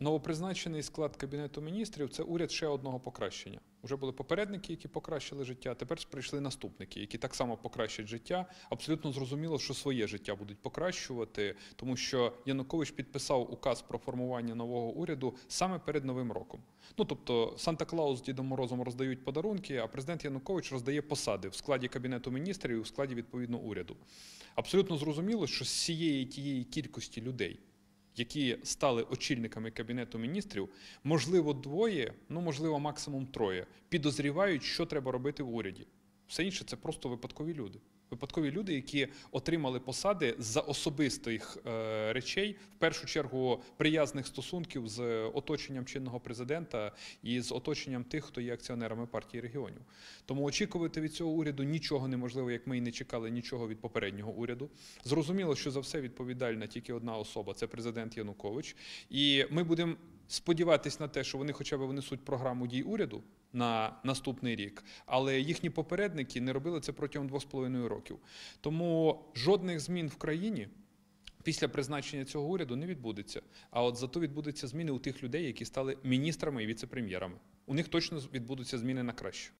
Новопризначений склад кабінету міністрів це уряд ще одного покращення. Уже були попередники, які покращили життя. Тепер прийшли наступники, які так само покращать життя. Абсолютно зрозуміло, що своє життя будуть покращувати, тому що Янукович підписав указ про формування нового уряду саме перед новим роком. Ну тобто Санта Клаус з Дідом Морозом роздають подарунки, а президент Янукович роздає посади в складі кабінету міністрів і в складі відповідно уряду. Абсолютно зрозуміло, що з цієї тієї кількості людей які стали очільниками кабінету міністрів, можливо, двоє, ну можливо, максимум троє, підозрівають, що треба робити в уряді. Все інше це просто випадкові люди. Випадкові люди, які отримали посади за особистих е, речей, в першу чергу приязних стосунків з оточенням чинного президента і з оточенням тих, хто є акціонерами партії регіонів. Тому очікувати від цього уряду нічого неможливо, як ми і не чекали нічого від попереднього уряду. Зрозуміло, що за все відповідальна тільки одна особа це президент Янукович. І ми будемо сподіватись на те, що вони хоча б внесуть програму дій уряду на наступний рік, але їхні попередники не робили це протягом двох з половиною років. Тому жодних змін в країні. Після призначення цього уряду не відбудеться. А от зато відбудуться зміни у тих людей, які стали міністрами і віце-прем'єрами. У них точно відбудуться зміни на краще.